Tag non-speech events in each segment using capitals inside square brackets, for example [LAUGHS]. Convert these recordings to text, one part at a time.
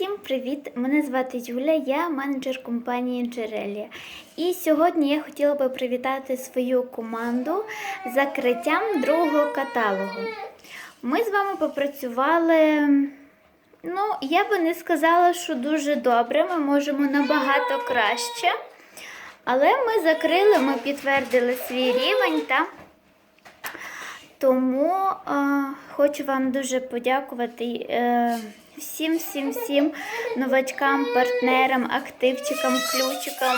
Всім привіт! Мене звати Юля, я менеджер компанії Джерелія. І сьогодні я хотіла би привітати свою команду закриттям другого каталогу. Ми з вами попрацювали. Ну, я би не сказала, що дуже добре, ми можемо набагато краще. Але ми закрили, ми підтвердили свій рівень та тому е, хочу вам дуже подякувати е, всім, всім, всім новачкам, партнерам, активчикам, ключикам,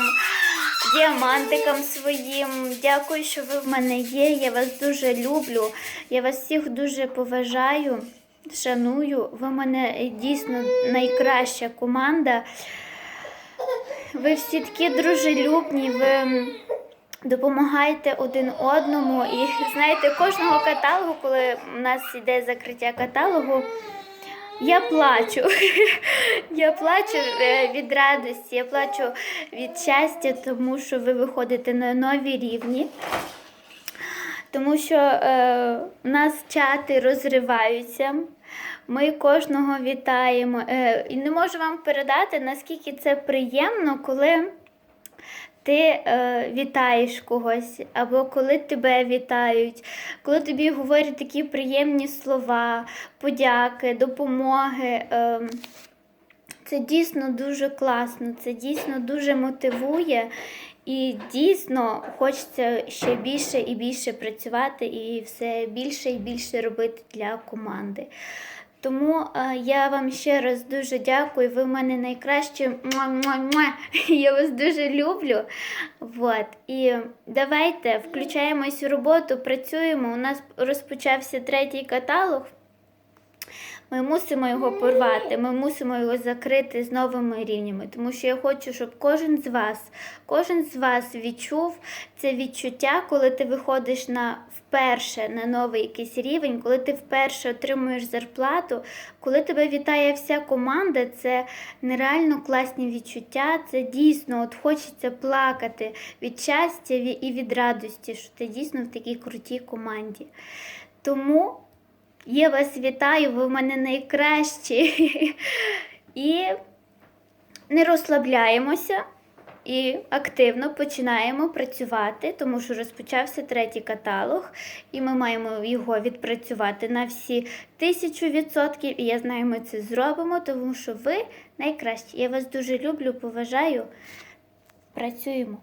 діамантикам своїм. Дякую, що ви в мене є. Я вас дуже люблю. Я вас всіх дуже поважаю, шаную. Ви мене дійсно найкраща команда. Ви всі такі дружелюбні. Ви допомагаєте один одному. І знаєте, кожного каталогу, коли у нас йде закриття каталогу, я плачу. [LAUGHS] Я плачу е, від радості, я плачу від щастя, тому що ви виходите на нові рівні. Тому що е, у нас чати розриваються. Ми кожного вітаємо. Е, і не можу вам передати, наскільки це приємно, коли ти е, вітаєш когось, або коли тебе вітають, коли тобі говорять такі приємні слова, подяки, допомоги. Е, це дійсно дуже класно, це дійсно дуже мотивує. І дійсно хочеться ще більше і більше працювати і все більше і більше робити для команди. Тому е, я вам ще раз дуже дякую. Ви в мене найкращі. [LAUGHS] Я вас дуже люблю. Вот. І давайте включаємось у роботу, працюємо. У нас розпочався третій каталог. Ми мусимо його порвати, ми мусимо його закрити з новими рівнями, тому що я хочу, щоб кожен з вас, кожен з вас відчув це відчуття, коли ти виходиш на вперше на новий якийсь рівень, коли ти вперше отримуєш зарплату, коли тебе вітає вся команда, це нереально класні відчуття. Це дійсно от хочеться плакати від щастя і від радості, що ти дійсно в такій крутій команді. Тому. Я вас вітаю, ви в мене найкращі. [LAUGHS] І не розслабляємося і активно починаємо працювати, тому що розпочався третій каталог, і ми маємо його відпрацювати на всі тисячу відсотків. І я знаю, ми це зробимо, тому що ви найкращі. Я вас дуже люблю, поважаю. Працюємо.